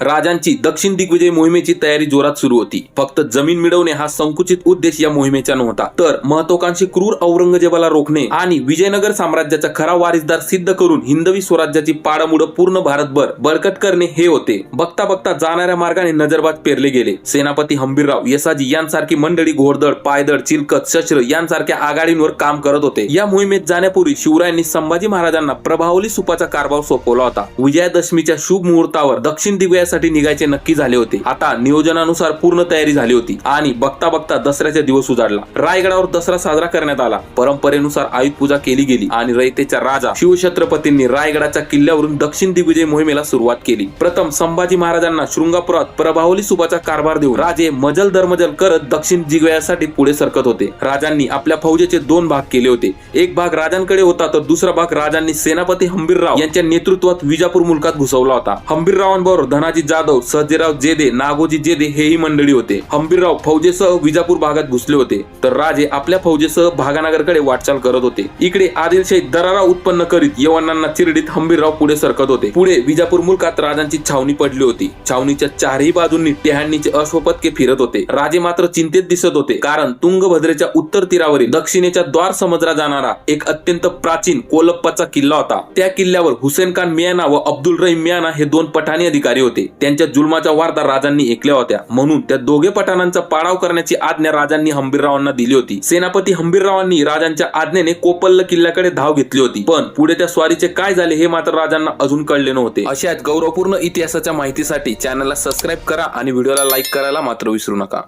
राजांची दक्षिण दिग्विजय मोहिमेची तयारी जोरात सुरू होती. फक्त जमीन मिळवणे हा संकुचित उद्देश या मोहिमेचा नव्हता. तर महत्वाकांक्षी क्रूर औरंगजेबाला रोखणे आणि विजयनगर साम्राज्याचा खरा वारिसदार सिद्ध करून हिंदवी स्वराज्याची पाडामुड पूर्ण भारतभर बळकट करणे हे होते. बघता बघता जाणाऱ्या मार्गाने नजरबाद पेरले गेले. सेनापती हंबीरराव यसाजी यांसारखी मंडळी घोडदळ पायदळ चिलकत शस्त्र यांसारख्या आघाडींवर काम करत होते. या मोहिमेत जाण्यापूर्वी शिवरायांनी संभाजी महाराजांना प्रभावली सुपाचा कारभार सोपवला होता. विजयादशमीच्या शुभ मुहूर्तावर दक्षिण दसऱ्यासाठी निघायचे नक्की झाले होते. आता नियोजनानुसार पूर्ण तयारी झाली होती आणि बघता बघता दसऱ्याचा दिवस उजाडला. रायगडावर दसरा साजरा करण्यात आला. परंपरेनुसार आयुध पूजा केली गेली आणि रयतेच्या राजा शिवछत्रपतींनी रायगडाच्या किल्ल्यावरून दक्षिण दिग्विजय मोहिमेला सुरुवात केली. प्रथम संभाजी महाराजांना शृंगापुरात प्रभावली सुपाचा कारभार देऊन राजे मजल दरमजल करत दक्षिण दिग्वयासाठी पुढे सरकत होते. राजांनी आपल्या फौजेचे दोन भाग केले होते. एक भाग राजांकडे होता तर दुसरा भाग राजांनी सेनापती हंबीरराव यांच्या नेतृत्वात विजापूर मुलकात घुसवला होता. हंबीररावांबरोबर धनाजी जाधव सजयराव जेदे नागोजी जेदे हेही मंडळी होते. हंबीरराव फौजेसह विजापूर भागात घुसले होते. तर राजे आपल्या फौजेसह भागानगरकडे वाटचाल करत होते. इकडे आदिलशाही दरारा उत्पन्न करीत यवनांना चिरडीत हंबीरराव पुढे सरकत होते. पुढे विजापूर मुलकात राजांची छावणी पडली होती. छावणीच्या चारही बाजूंनी टेहांडीचे अश्वपथके फिरत होते. राजे मात्र चिंतेत दिसत होते. कारण तुंगभद्रेच्या उत्तर तीरावरील दक्षिणेच्या द्वार समजला जाणारा एक अत्यंत प्राचीन कोलप्पाचा किल्ला होता. त्या किल्ल्यावर हुसेन खान मियाना व अब्दुल रहीम मियाना हे दोन पठाणी अधिकारी होते. त्यांच्या जुलमाच्या वार्ता राजांनी ऐकल्या होत्या. म्हणून त्या दोघे पठाणांचा पाडाव करण्याची आज्ञा राजांनी हंबीररावांना दिली होती. सेनापती हंबीररावांनी राजांच्या आज्ञेने कोपल्ल किल्ल्याकडे धाव घेतली होती. पण पुढे त्या स्वारीचे काय झाले हे मात्र राजांना अजून कळले नव्हते. अशाच गौरवपूर्ण इतिहासाच्या माहितीसाठी चॅनलला सबस्क्राईब करा आणि व्हिडिओला लाईक करायला मात्र विसरू नका.